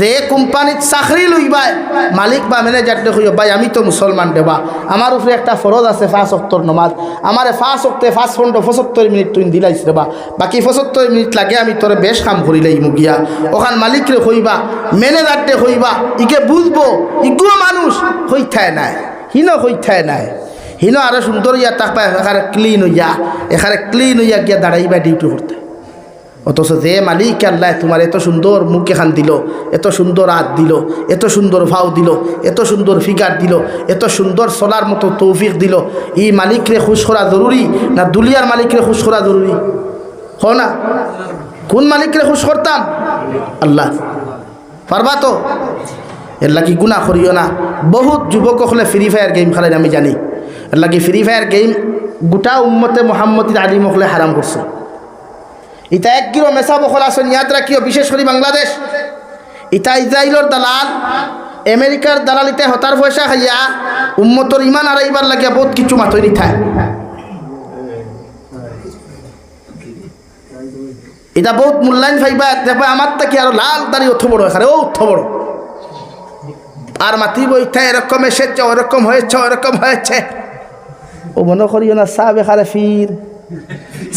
যে কোম্পানিত চাকরি লইবাই মালিক বা ম্যানেজারটা কইও ভাই, আমি তো মুসলমান দেবা আমার উপরে একটা ফরজ আছে পাঁচ অক্টর নমাজ। আমার পাঁচ অক্টে, পাঁচ পনেরো পঁচাত্তর মিনিট তুই দিলাইছ রেবা বাকি পঁচাত্তর মিনিট লাগে আমি তোরে বেশ কাম করিলাই মুগিয়া ওখান মালিকরে কইবা ম্যানেজারটে কইবা ইকে বুঝব ইগুলো মানুষ হইথায় নাই হিন হইথায় নাই। হিন আরও সুন্দর ইয়া তাক পায় এখানে ক্লিন হইয়া এখানে ক্লিন হইয়া গিয়া দাঁড়াইবা ডিউটি করতে অথচ যে মালিক আল্লাহ তোমার এত সুন্দর মুখ এখান দিল, এত সুন্দর হাত দিল, এত সুন্দর ভাও দিল, এত সুন্দর ফিগার দিল, এত সুন্দর চলার মতো তৌফিক দিল, ই মালিকরে খুশ করা জরুরি না দুলিয়ার মালিকরে খুশ করা জরুরি? হ না? কোন মালিকরে খুশ করতাম? আল্লাহ। পারবা তো? এর লাগি গুণা করিও না। বহুত যুবক হলে ফ্রি ফায়ার গেম খেলেন, আমি জানি। এর লাগি ফ্রি ফায়ার গেম গোটা উম্মতে মোহাম্মদ আলিম হলে হারাম করছে। ইটা এক কিলো মেসা বখল আসন ইয়াদ রাখিও বিশেষ করে বাংলাদেশ। ইটা ইসরায়েলর দালাল আমেরিকার দালাল ইটা হতার পয়সা খাইয়া উম্মতর ইমান আড়াইবার লাগিয়া বহুত কিছু মাতই নিথায় এটা বহুত মূল্যায়ন পাইবা, দেখবা আমার তাকে আরও লাল দাড়ি অথ বড় এখানে ও অথ বড়। আর মাতিব ইটা এরকম এসেছে ওরকম হয়েছে ওরকম হয়েছে ও মনে করিও না সাহেব এখানে ফির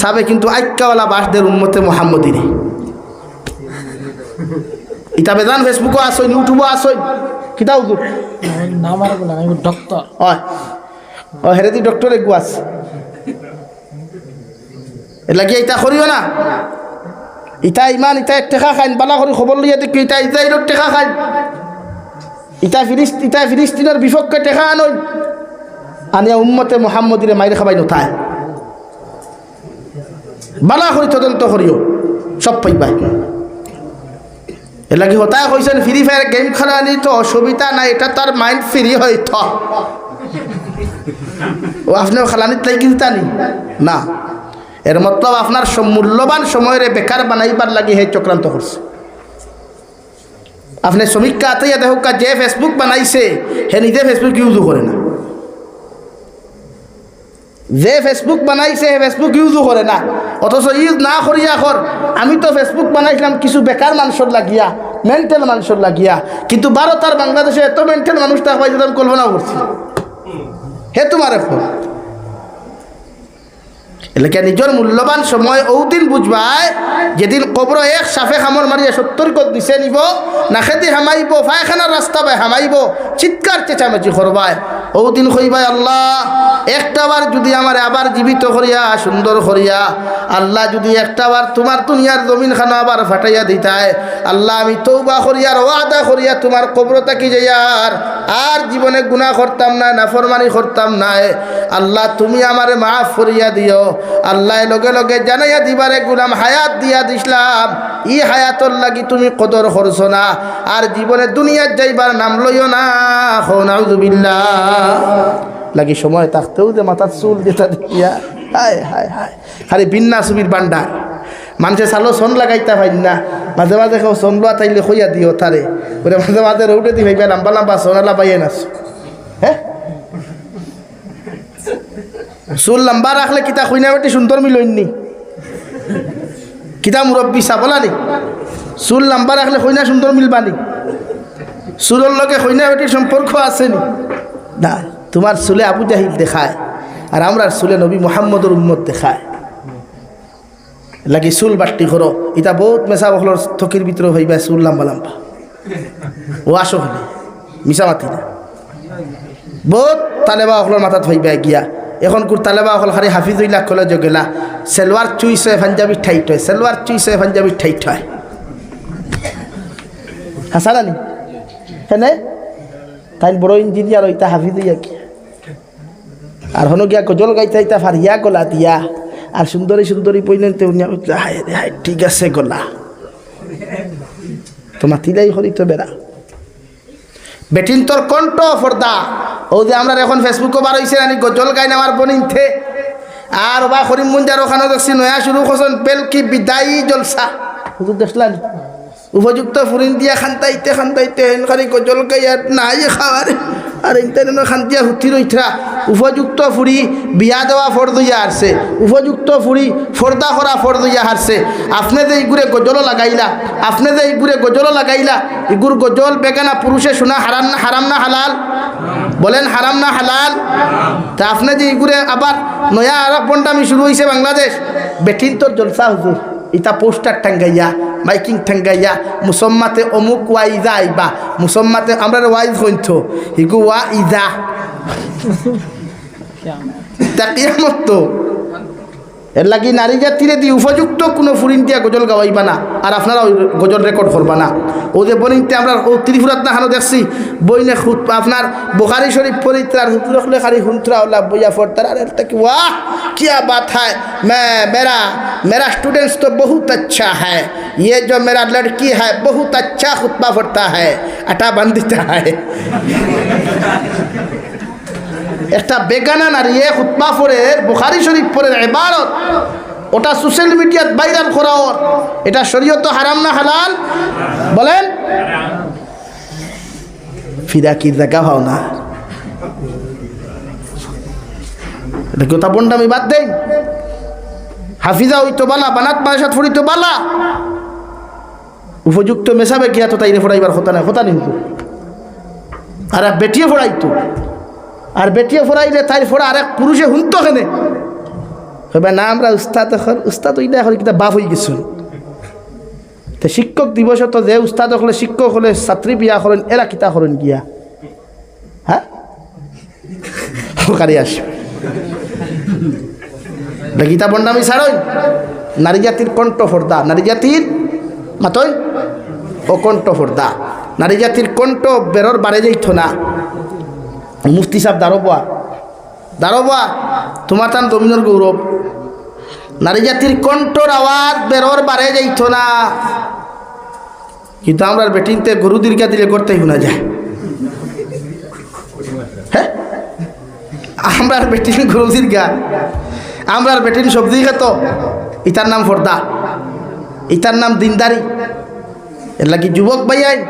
সাবে কিন্তু আইক্কাওয়ালা বাসদের উন্মতে মোহাম্মদিনে। ইতা বেদান ফেসবুকও আসইন ইউটিউবও আসইন কিতা উজুর ডক্টর। হয়। ও হেরেদি ডক্টর একু আছে। এলা কি ইতা করিও না? ইতা ইমান ইতা এক টেকা খাইন বালা করে খবর লইয়া দেখি ইতা ইতা ইরক টেকা খাইন? ইতা ফিরিস্ত ইতা ফিলিস্তিনের বিপক্ষে টেকা আনইন আনিয়া উম্মতে মোহাম্মদিরে মাইরে খাবাই নথায়। বালা করি তদন্ত করিও সব পাইবাই এলাকি হতায় কইছেন ফ্রি ফায়ার গেম খেলা নি তো অসুবিধা নাই, এটা তার মাইন্ড ফ্রি হই থ ও আপনার খেলানিত তাই কিন্তু নি? না। এর মতলব আপনার মূল্যবান সময়ের বেকার বানাইবার লাগি হে চক্রান্ত করছে আপনি সমীক্ষা আতাইয়া দেখুক যে ফেসবুক বানাইছে হে নিজে ফেসবুক ইউজও করে না। যে ফেসবুক বানাইছে হে ফেসবুক ইউজও করে না। অথচ ইউজ না করিয়া কর আমি তো ফেসবুক বানাইছিলাম, কিছু বেকার মানুষের লাগিয়া মেন্টাল মানুষের লাগিয়া। কিন্তু ভারত আর বাংলাদেশে এত মেন্টাল মানুষ থাকবাই যেটা আমি কল্পনা করছি হে তোমার এখন এলাকা নিজের মূল্যবান সময় ওদিন বুঝবাই যেদিন কবর এক সাফে খামর মারিয়া সত্তর কত দিছে নিব নাখেদি হামাইব ফায়খানার রাস্তা বাই হামাইব চিৎকার চেঁচামেচি করবায় ওদিন কইবাই আল্লাহ, একটাবার যদি আমার আবার জীবিত করিয়া, সুন্দর করিয়া, আল্লাহ যদি একটাবার তোমার দুনিয়ার জমিন খানা আবার ফাটাইয়া দিতায়, আল্লাহ আমি তৌবা করিয়ার ওয়াদা করিয়া তোমার কবর তাকি যাইয়ার আর জীবনে গুণা করতাম না, নাফরমানি করতাম নাই আল্লাহ তুমি আমার মাফ করিয়া দিও। আল্লাহ লগে লগে জানাইয়া দিবারে গুলাম হায়াত দিয়া দিসলাম। ই হায়াতর লাগি তুমি কদর করছ না। আর জীবনে দুনিয়ার যাইবার নাম লইও না। লাগি সময় থাকতেও যে মাথার চুল যেটা দিয়া হায় হায় হায়। খালি বিন্না সুবির বান্ডার মানুষে চালো সন লাগাইতা ভাই না। মাঝে মাঝে কেউ সন লোয়া তাইলে খইয়া দিও তারে ওরে মাঝে মাঝে রৌটে দি ভাইবা লাম্বা লাম্বা সোনালা বাইয়ে নাচ হ্যাঁ চুল লম্বা রাখলে কিতা খুইনা বেটি সুন্দর মিলইনি কিতা মুরব্বী চাবলানি চুল লম্বা রাখলে খুইনা সুন্দর মিলবানি চুলের লগে খুইনা বেটির সম্পর্ক আছে নি? না তোমার চুলে আবু জাহিল দেখায় আর আমরা চুলে নবী মোহাম্মদর উম্মত দেখায়। লাগি চুল বাট্টি করো ইটা বহুত মেচা বখলর থকির ভিতরে হইবা চুল লাম্বা লাম্বা। ও আসো মিছা মাতি না বহুত তালেবা অকলের মাথাত হইবা গিয়া। এখন কুর তালেবা অকল খালি হাফিজুল্লাহ কলেজ গেলা। সেলওয়ার চুইছে পাঞ্জাবি ঠাইট হয় সেলওয়ার চুইছে পাঞ্জাবি ঠাইট হয় হাসানি হেনে? তাই বড় ইঞ্জিনিয়ার হইতা হাফিজ হইয়া কি? আর হনো গিয়া গজল গাইতে হইতা ফারিয়া গলা দিয়া। আর সুন্দরী সুন্দরী পইলেন তে কইতা, হায় রে হায় ঠিক আছে গলা। তো মাতিলাই হরি তো বেড়া বেটিন তোর কণ্ঠ ফর্দা ও যে আমরা এখন ফেসবুকে বার হয়েছে আমি গজল গাই আমার বনিনথে আর বা করিম মুঞ্জার ওখানে দেখছি নয়া শুরু করছেন পেলকি বিদায়ী জলসা। হুজুর দেখলাম। উপযুক্ত ফুরিন দিয়া খান্তাইতে খান্তাইতে হেন খালি গজল গাই আর নাই খাওয়ার আর ইন্টারনেট খান্তিয়া হুতি রইথা উপযুক্ত ফুড়ি বিয়া দেওয়া ফর্দ ইয়া হারছে। উপযুক্ত ফুড়ি ফর্দা করা ফর্দ ইয়া হারছে। আপনি যে ইগুরে গজল লাগাইলা, আপনি যে ইগুরে গজল লাগাইলা, ইগুর গজল বেগানা পুরুষে শোনা হারাম না হারাম না, হালাল? বলেন, হারাম না হালাল? তা আপনি যে ইগুরে আবার নয়া আর বন্ডামি শুরু হয়েছে বাংলাদেশ বেটিন তোর জলসা হুজুর। ইতা পোস্টার টাঙ্গাইয়া মাইকিং টাঙ্গাইয়া মুসম্মাতে অমুক ওয়া ইজা আইবা, মুসম্মাতে আমরা ওয়াইজ হইত হিগু ওয়া ইজা তা কিয়ামত তো? এর লাগি নারী জাতিরে দি উপযুক্ত কোনো ফুরিন দিয়া গজল গাওয়াইবা না আর আপনারা ওই গজল রেকর্ড করবা না ও যে বনিতে আমরা ও ত্রিপুরাত না হানো দেখছি বইনে খুদ আপনার বোখারি শরীফ পরিত্রার হুতরখলে খালি হুন্তরা ওলা বইয়া ফরতার আর একটা কি वाह क्या बात है मैं मेरा मेरा स्टूडेंट्स तो बहुत अच्छा है ये जो मेरा लड़की है बहुत अच्छा खुतबा फरता है अटा बन देता है একটা বেগানা নারী এ খুতবা ফোরের বুখারি শরীফ ফোরের এবারত ওটা সোশ্যাল মিডিয়াত ভাইরাল করা ওর এটা শরীয়ত হারাম না হালাল? বলেন। ফিরা কি দেখা হও না? কথা বন্ডা আমি বাদ দেই। হাফিজা হইতো বালা, বানাত বাসাত ফুরিতো বালা। উপযুক্ত মেশাবে কি এত তাইরে ফোড়াইবার কথা নাই? কথা নেই আর বেটিয়ে ফোড়াইতো। আর বেটিয়ে ফোড়াইলে তাই ফোড়া আর এক পুরুষে হুনতো কেনে? হবে না, আমরা উস্তাদ এখন, উস্তাদ ওইটা এখন কিতা বাপ হয়ে গেছিল তো শিক্ষক দিবস তো যে উস্তাদ হলে, শিক্ষক হলে ছাত্রী বিয়া করেন এরা কিতা করেন গিয়া হ্যাঁ এটা গীতা বন্ডামি ছাড়ই নারী জাতির কণ্ঠ ফর্দা নারী জাতির মাতই ও কণ্ঠ ফর্দা নারী জাতির কণ্ঠ বেরোর বাড়ে যাইত না মুফতি সাহেব দারোবা দারোবা তোমার তান জমিনের গৌরব। নারী জাতির কণ্ঠর আওয়াজ বেরোর বাড়ে যাইত না। কিন্তু আমরা বেটিনতে গরু দীর্ঘা দিলে করতেই শোনা যায়। হ্যাঁ? আমরা বেটিন গরু দীর্ঘা। আমরা বেটিন সবজি খেত। ইতার নাম ফর্দা। ইতার নাম দিনদারি। এর লাগি যুবক ভাইয়াই,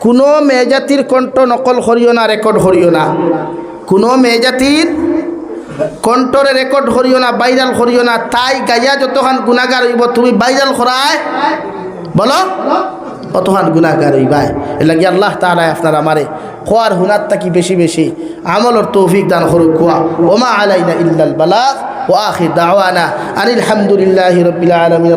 কোনো মেয়ে জাতির কণ্ঠ নকল করিও না, রেকর্ড করিও না। কোনো মেয়ে জাতির কণ্ঠরে রেকর্ড করিও না বাইরাল করিও না, তাই গাইয়া যতখান গুণাগার হইব, তুমি বাইরাল করায় বলো অতখান গুণাগার হইবাই। এর লাগি আল্লাহ তাআলা আপনার আমারে খোয়ার হুনার তাকি বেশি বেশি আমলর তৌফিক দান করুক, খোয়া। ওমা আলাইনা ইল্লাল বালাগ, ওয়া আখির দাওয়ানা, আনিল হামদুলিল্লাহি আলামিন।